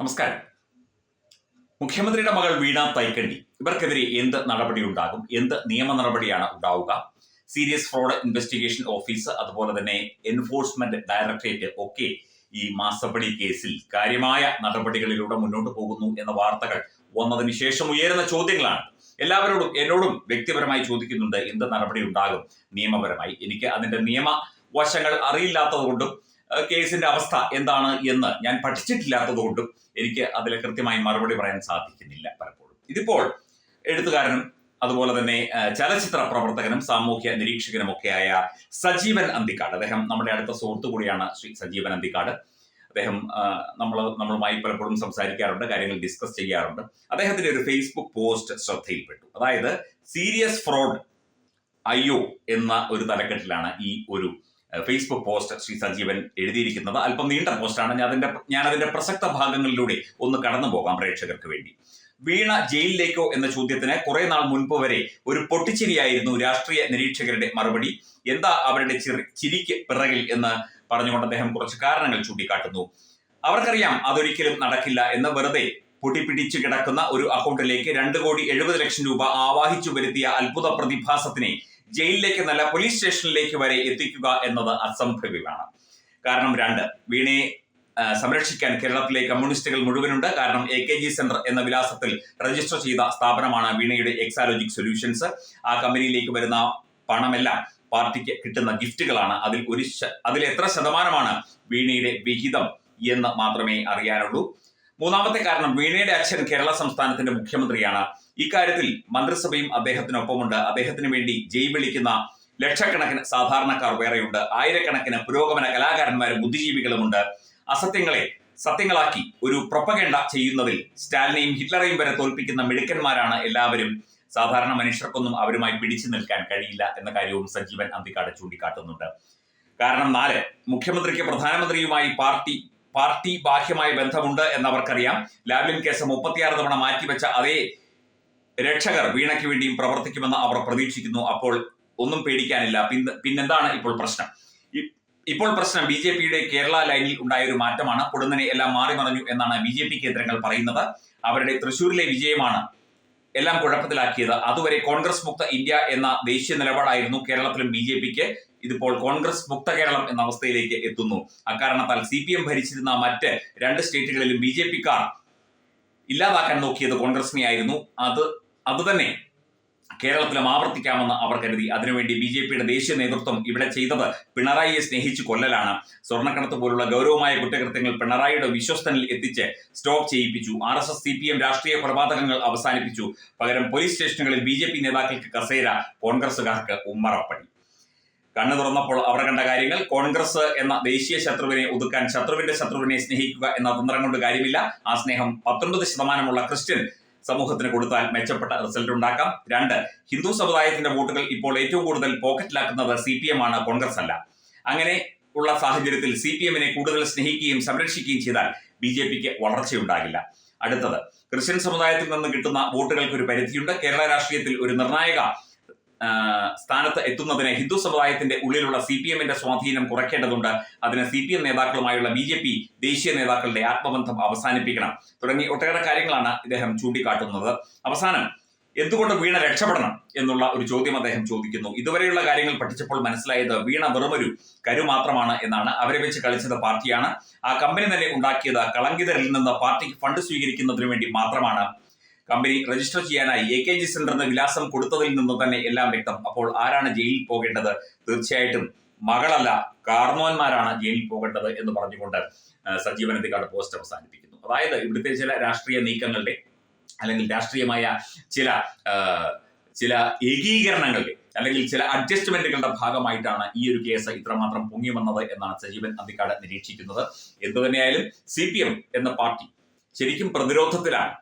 നമസ്കാരം. മുഖ്യമന്ത്രിയുടെ മകൾ വീണ തൈക്കണ്ടി ഇവർക്കെതിരെ എന്ത് നടപടി ഉണ്ടാകും എന്ത് നിയമ നടപടിയാണ് ഉണ്ടാവുക? സീരിയസ് ഫ്രോഡ് ഇൻവെസ്റ്റിഗേഷൻ ഓഫീസ് അതുപോലെ തന്നെ എൻഫോഴ്സ്മെന്റ് ഡയറക്ടറേറ്റ് ഒക്കെ ഈ മാസപ്പടി കേസിൽ കാര്യമായ നടപടികളിലൂടെ മുന്നോട്ട് പോകുന്നു എന്ന വാർത്തകൾ വന്നതിന് ശേഷം ഉയരുന്ന ചോദ്യങ്ങളാണ്. എല്ലാവരോടും എന്നോടും വ്യക്തിപരമായി ചോദിക്കുന്നുണ്ട് എന്ത് നടപടി ഉണ്ടാകും? നിയമപരമായി. എനിക്ക് അതിന്റെ നിയമ വശങ്ങൾ അറിയില്ലാത്തതുകൊണ്ടും കേസിന്റെ അവസ്ഥ എന്താണ് എന്ന് ഞാൻ പഠിച്ചിട്ടില്ലാത്തതുകൊണ്ടും എനിക്ക് അതിൽ കൃത്യമായി മറുപടി പറയാൻ സാധിക്കുന്നില്ല പലപ്പോഴും. ഇതിപ്പോൾ എഴുത്തുകാരനും അതുപോലെ തന്നെ ചലച്ചിത്ര പ്രവർത്തകനും സാമൂഹ്യ നിരീക്ഷകനും ഒക്കെയായ സജീവൻ അന്തിക്കാട്. അദ്ദേഹം നമ്മുടെ അടുത്ത സുഹൃത്തു കൂടിയാണ് ശ്രീ സജീവൻ അന്തിക്കാട്. അദ്ദേഹം നമ്മൾ നമ്മളുമായി പലപ്പോഴും സംസാരിക്കാറുണ്ട് കാര്യങ്ങൾ ഡിസ്കസ് ചെയ്യാറുണ്ട്. അദ്ദേഹത്തിന്റെ ഒരു ഫേസ്ബുക്ക് പോസ്റ്റ് ശ്രദ്ധയിൽപ്പെട്ടു. അതായത് സീരിയസ് ഫ്രോഡ് അയ്യോ എന്ന ഒരു തലക്കെട്ടിലാണ് ഈ ഒരു ഫേസ്ബുക്ക് പോസ്റ്റ് ശ്രീ സജീവൻ എഴുതിയിരിക്കുന്നത്. അല്പം നീണ്ട പോസ്റ്റാണ് ഞാൻ അതിന്റെ ഞാൻ അതിന്റെ പ്രസക്ത ഭാഗങ്ങളിലൂടെ ഒന്ന് കടന്നു പോകാം പ്രേക്ഷകർക്ക് വേണ്ടി. വീണ ജയിലിലേക്കോ എന്ന ചോദ്യത്തിന് കുറെ നാൾ മുൻപ് വരെ ഒരു പൊട്ടിച്ചിരിയായിരുന്നു രാഷ്ട്രീയ നിരീക്ഷകരുടെ മറുപടി. എന്താ അവരുടെ ചിറി ചിരിക്ക് പിറകിൽ എന്ന് പറഞ്ഞുകൊണ്ട് അദ്ദേഹം കുറച്ച് കാരണങ്ങൾ ചൂണ്ടിക്കാട്ടുന്നു. അവർക്കറിയാം അതൊരിക്കലും നടക്കില്ല എന്ന് വെറുതെ പൊട്ടിപ്പിടിച്ചു കിടക്കുന്ന ഒരു അക്കൗണ്ടിലേക്ക് രണ്ട് കോടി എഴുപത് ലക്ഷം രൂപ ആവാഹിച്ചു വരുത്തിയ അത്ഭുത പ്രതിഭാസത്തിനെ ജയിലിലേക്ക് നല്ല പോലീസ് സ്റ്റേഷനിലേക്ക് വരെ എത്തിക്കുക എന്നത് അസംഭവ്യമാണ് കാരണം രണ്ട് വീണയെ സംരക്ഷിക്കാൻ കേരളത്തിലെ കമ്മ്യൂണിസ്റ്റുകൾ മുഴുവനുണ്ട്. കാരണം എ കെ ജി സെന്റർ എന്ന വിലാസത്തിൽ രജിസ്റ്റർ ചെയ്ത സ്ഥാപനമാണ് വീണയുടെ എക്സാലോജിക് സൊല്യൂഷൻസ് ആ കമ്പനിയിലേക്ക് വരുന്ന പണമെല്ലാം പാർട്ടിക്ക് കിട്ടുന്ന ഗിഫ്റ്റുകളാണ്. അതിൽ ഒരു അതിൽ എത്ര ശതമാനമാണ് വീണയുടെ വിഹിതം എന്ന് മാത്രമേ അറിയാനുള്ളൂ. മൂന്നാമത്തെ കാരണം വീണയുടെ അച്ഛൻ കേരള സംസ്ഥാനത്തിന്റെ മുഖ്യമന്ത്രിയാണ്. ഇക്കാര്യത്തിൽ മന്ത്രിസഭയും അദ്ദേഹത്തിനൊപ്പമുണ്ട്. അദ്ദേഹത്തിന് വേണ്ടി ജയ് വിളിക്കുന്ന ലക്ഷക്കണക്കിന് സാധാരണക്കാർ വേറെയുണ്ട്. ആയിരക്കണക്കിന് പുരോഗമന കലാകാരന്മാരും ബുദ്ധിജീവികളുമുണ്ട്. അസത്യങ്ങളെ സത്യങ്ങളാക്കി ഒരു പ്രൊപ്പഗണ്ട ചെയ്യുന്നതിൽ സ്റ്റാലിനെയും ഹിറ്റ്ലറെയും വരെ തോൽപ്പിക്കുന്ന മിടുക്കന്മാരാണ് എല്ലാവരും. സാധാരണ മനുഷ്യർക്കൊന്നും അവരുമായി പിടിച്ചു നിൽക്കാൻ കഴിയില്ല എന്ന കാര്യവും സജീവൻ അന്തിക്കാട് ചൂണ്ടിക്കാട്ടുന്നുണ്ട്. കാരണം നാല് മുഖ്യമന്ത്രിക്ക് പ്രധാനമന്ത്രിയുമായി പാർട്ടി പാർട്ടി ബാഹ്യമായ ബന്ധമുണ്ട് എന്നവർക്കറിയാം. ലാവ്ലിൻ കേസ് മുപ്പത്തിയാറ് തവണ മാറ്റിവെച്ച അതേ രക്ഷകർ വീണയ്ക്ക് വേണ്ടിയും പ്രവർത്തിക്കുമെന്ന് അവർ പ്രതീക്ഷിക്കുന്നു. അപ്പോൾ ഒന്നും പേടിക്കാനില്ല. പിന്നെ പിന്നെന്താണ് ഇപ്പോൾ പ്രശ്നം? ഇപ്പോൾ പ്രശ്നം ബി ജെ പിയുടെ കേരള ലൈനിൽ ഉണ്ടായ ഒരു മാറ്റമാണ്. പൊടുന്നനെ എല്ലാം മാറി മറഞ്ഞു എന്നാണ് ബി ജെ പി കേന്ദ്രങ്ങൾ പറയുന്നത്. അവരുടെ തൃശൂരിലെ വിജയമാണ് എല്ലാം കുഴപ്പത്തിലാക്കിയത്. അതുവരെ കോൺഗ്രസ് മുക്ത ഇന്ത്യ എന്ന ദേശീയ നിലപാടായിരുന്നു കേരളത്തിലും ബി ജെ പിക്ക്. ഇതിപ്പോൾ കോൺഗ്രസ് മുക്ത കേരളം എന്ന അവസ്ഥയിലേക്ക് എത്തുന്നു. അക്കാരണത്താൽ സി പി എം ഭരിച്ചിരുന്ന മറ്റ് രണ്ട് സ്റ്റേറ്റുകളിലും ബി ജെ പിക്കാർ ഇല്ലാതാക്കാൻ നോക്കിയത് കോൺഗ്രസിനെ ആയിരുന്നു അത് അതുതന്നെ കേരളത്തിലും ആവർത്തിക്കാമെന്ന് അവർ കരുതി. അതിനുവേണ്ടി ബി ജെ പിയുടെ ദേശീയ നേതൃത്വം ഇവിടെ ചെയ്തത് പിണറായിയെ സ്നേഹിച്ചു കൊല്ലലാണ്. സ്വർണക്കടത്ത് പോലുള്ള ഗൗരവമായ കുറ്റകൃത്യങ്ങൾ പിണറായിയുടെ വിശ്വസ്തനിൽ എത്തിച്ച് stop ചെയ്യിപ്പിച്ചു. R S S C P M രാഷ്ട്രീയ കൊലപാതകങ്ങൾ അവസാനിപ്പിച്ചു. പകരം പോലീസ് സ്റ്റേഷനുകളിൽ ബി ജെ പി നേതാക്കൾക്ക് കസേര കോൺഗ്രസുകാർക്ക് ഉമ്മറപ്പടി കണ്ണു തുറന്നപ്പോൾ അവർ കണ്ട കാര്യങ്ങൾ കോൺഗ്രസ് എന്ന ദേശീയ ശത്രുവിനെ ഒതുക്കാൻ ശത്രുവിന്റെ ശത്രുവിനെ സ്നേഹിക്കുക എന്ന തന്ത്രം കൊണ്ട് കാര്യമില്ല. ആ സ്നേഹം പത്തൊൻപത് ശതമാനമുള്ള ക്രിസ്ത്യൻ സമൂഹത്തിന് കൊടുത്താൽ മെച്ചപ്പെട്ട റിസൾട്ട് ഉണ്ടാക്കാം. രണ്ട് ഹിന്ദു സമുദായത്തിന്റെ വോട്ടുകൾ ഇപ്പോൾ ഏറ്റവും കൂടുതൽ പോക്കറ്റിലാക്കുന്നത് സി പി എം ആണ് കോൺഗ്രസ് അല്ല. അങ്ങനെ ഉള്ള സാഹചര്യത്തിൽ സി പി എമ്മിനെ കൂടുതൽ സ്നേഹിക്കുകയും സംരക്ഷിക്കുകയും ചെയ്താൽ ബി ജെ പിക്ക് വളർച്ചയുണ്ടാകില്ല. അടുത്തത് ക്രിസ്ത്യൻ സമുദായത്തിൽ നിന്ന് കിട്ടുന്ന വോട്ടുകൾക്ക് ഒരു പരിധിയുണ്ട്. കേരള രാഷ്ട്രീയത്തിൽ ഒരു നിർണായക സ്ഥാനത്ത് എത്തുന്നതിന് ഹിന്ദു സമുദായത്തിന്റെ ഉള്ളിലുള്ള സി പി എമ്മിന്റെ സ്വാധീനം കുറയ്ക്കേണ്ടതുണ്ട്. അതിന് സി പി എം നേതാക്കളുമായുള്ള ബി ജെ പി ദേശീയ നേതാക്കളുടെ ആത്മബന്ധം അവസാനിപ്പിക്കണം. തുടങ്ങി ഒട്ടേറെ കാര്യങ്ങളാണ് ഇദ്ദേഹം ചൂണ്ടിക്കാട്ടുന്നത്. അവസാനം എന്തുകൊണ്ട് വീണ രക്ഷപ്പെടണം എന്നുള്ള ഒരു ചോദ്യം അദ്ദേഹം ചോദിക്കുന്നു. ഇതുവരെയുള്ള കാര്യങ്ങൾ പഠിച്ചപ്പോൾ മനസ്സിലായത് വീണ വെറുമൊരു കരു മാത്രമാണ് എന്നാണ്. അവരെ വെച്ച് കളിച്ചത് പാർട്ടിയാണ്. ആ കമ്പനി തന്നെ ഉണ്ടാക്കിയത് കളങ്കിതരിൽ നിന്ന് പാർട്ടിക്ക് ഫണ്ട് സ്വീകരിക്കുന്നതിന് വേണ്ടി മാത്രമാണ്. കമ്പനി രജിസ്റ്റർ ചെയ്യാനായി എ കെ ജി സെന്ററിന് വിലാസം കൊടുത്തതിൽ നിന്ന് തന്നെ എല്ലാം വ്യക്തം. അപ്പോൾ ആരാണ് ജയിലിൽ പോകേണ്ടത്? തീർച്ചയായിട്ടും മകളല്ല കാർണോന്മാരാണ് ജയിലിൽ പോകേണ്ടത് എന്ന് പറഞ്ഞുകൊണ്ട് സജീവൻ അന്തിക്കാട് പോസ്റ്റ് അവസാനിപ്പിക്കുന്നു. അതായത് ഇവിടുത്തെ ചില രാഷ്ട്രീയ നീക്കങ്ങളുടെ അല്ലെങ്കിൽ രാഷ്ട്രീയമായ ചില ചില ഏകീകരണങ്ങളുടെ അല്ലെങ്കിൽ ചില അഡ്ജസ്റ്റ്മെന്റുകളുടെ ഭാഗമായിട്ടാണ് ഈ ഒരു കേസ് ഇത്രമാത്രം പൊങ്ങി വന്നത് എന്നാണ് സജീവൻ അന്തിക്കാട് നിരീക്ഷിക്കുന്നത്. എന്തുതന്നെയായാലും സി പി എം എന്ന പാർട്ടി ശരിക്കും പ്രതിരോധത്തിലാണ്.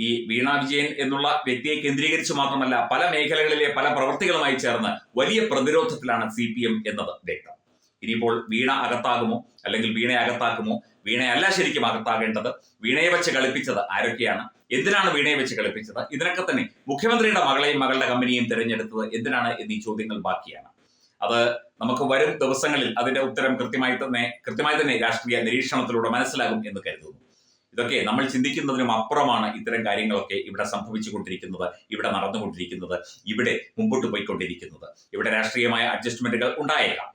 ഈ വീണ വിജയൻ എന്നുള്ള വ്യക്തിയെ കേന്ദ്രീകരിച്ച് മാത്രമല്ല പല മേഖലകളിലെ പല പ്രവർത്തികളുമായി ചേർന്ന് വലിയ പ്രതിരോധത്തിലാണ് സി പി എം എന്നത് വ്യക്തം. ഇനിയിപ്പോൾ വീണ അകത്താകുമോ? അല്ലെങ്കിൽ വീണയെ അകത്താക്കുമോ? വീണയല്ല ശരിക്കും അകത്താകേണ്ടത്. വീണയെ വെച്ച് കളിപ്പിച്ചത് ആരൊക്കെയാണ്? എന്തിനാണ് വീണയെ വെച്ച് കളിപ്പിച്ചത്? ഇതിനൊക്കെ തന്നെ മുഖ്യമന്ത്രിയുടെ മകളെയും മകളുടെ കമ്പനിയും തിരഞ്ഞെടുത്തത് എന്തിനാണ് എന്നീ ചോദ്യങ്ങൾ ബാക്കിയാണ്. അത് നമുക്ക് വരും ദിവസങ്ങളിൽ അതിന്റെ ഉത്തരം കൃത്യമായി തന്നെ കൃത്യമായി തന്നെ രാഷ്ട്രീയ നിരീക്ഷണത്തിലൂടെ മനസ്സിലാകും എന്ന് കരുതുന്നു. ഇതൊക്കെ നമ്മൾ ചിന്തിക്കുന്നതിനും അപ്പുറമാണ് ഇത്തരം കാര്യങ്ങളൊക്കെ ഇവിടെ സംഭവിച്ചുകൊണ്ടിരിക്കുന്നത് ഇവിടെ നടന്നുകൊണ്ടിരിക്കുന്നത് ഇവിടെ മുമ്പോട്ട് പോയിക്കൊണ്ടിരിക്കുന്നത്. ഇവിടെ രാഷ്ട്രീയമായ അഡ്ജസ്റ്റ്മെന്റുകൾ ഉണ്ടായേക്കാം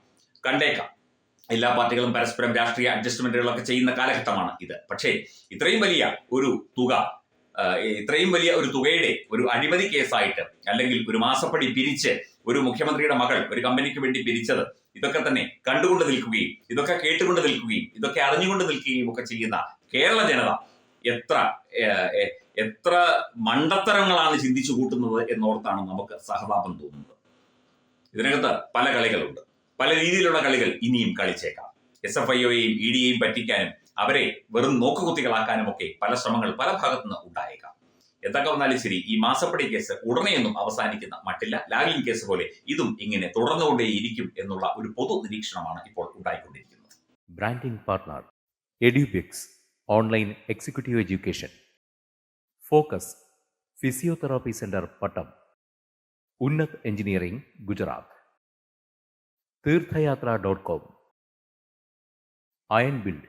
കണ്ടേക്കാം. എല്ലാ പാർട്ടികളും പരസ്പരം രാഷ്ട്രീയ അഡ്ജസ്റ്റ്മെന്റുകളൊക്കെ ചെയ്യുന്ന കാലഘട്ടമാണ് ഇത്. പക്ഷേ ഇത്രയും വലിയ ഒരു തുക ഇത്രയും വലിയ ഒരു തുകയുടെ ഒരു അഴിമതി കേസായിട്ട് അല്ലെങ്കിൽ ഒരു മാസപ്പടി പിരിച്ച് ഒരു മുഖ്യമന്ത്രിയുടെ മകൾ ഒരു കമ്പനിക്ക് വേണ്ടി പിരിച്ചത് ഇതൊക്കെ തന്നെ കണ്ടുകൊണ്ട് നിൽക്കുകയും ഇതൊക്കെ കേട്ടുകൊണ്ട് നിൽക്കുകയും ഇതൊക്കെ അറിഞ്ഞുകൊണ്ട് നിൽക്കുകയും ഒക്കെ ചെയ്യുന്ന കേരള ജനത എത്ര എത്ര മണ്ടത്തരങ്ങളാണ് ചിന്തിച്ചു കൂട്ടുന്നത് എന്നോർത്താണ് നമുക്ക് സഹതാപം തോന്നുന്നത്. ഇതിനകത്ത് പല കളികളുണ്ട്. പല രീതിയിലുള്ള കളികൾ ഇനിയും കളിച്ചേക്കാം. എസ് എഫ് ഐഒയെയും ഇ ഡിയെയും പറ്റിക്കാനും അവരെ വെറും നോക്കുകുത്തികളാക്കാനും ഒക്കെ പല ശ്രമങ്ങൾ പല ഭാഗത്തു നിന്ന് ഉണ്ടായേക്കാം. എന്തൊക്കെ വന്നാലും ശരി ഈ മാസപ്പടി കേസ് ഉടനെയൊന്നും അവസാനിക്കുന്ന മട്ടില്ല. ലാവ്ലിൻ കേസ് പോലെ ഇതും ഇങ്ങനെ തുടർന്നുകൊണ്ടേയിരിക്കും എന്നുള്ള ഒരു പൊതു നിരീക്ഷണമാണ് ഇപ്പോൾ ഉണ്ടായിക്കൊണ്ടിരിക്കുന്നത്. Branding partner Edubix online executive education focus physiotherapy centre Pattom Unnat engineering Gujarat Tirthayatra dot com Iron Build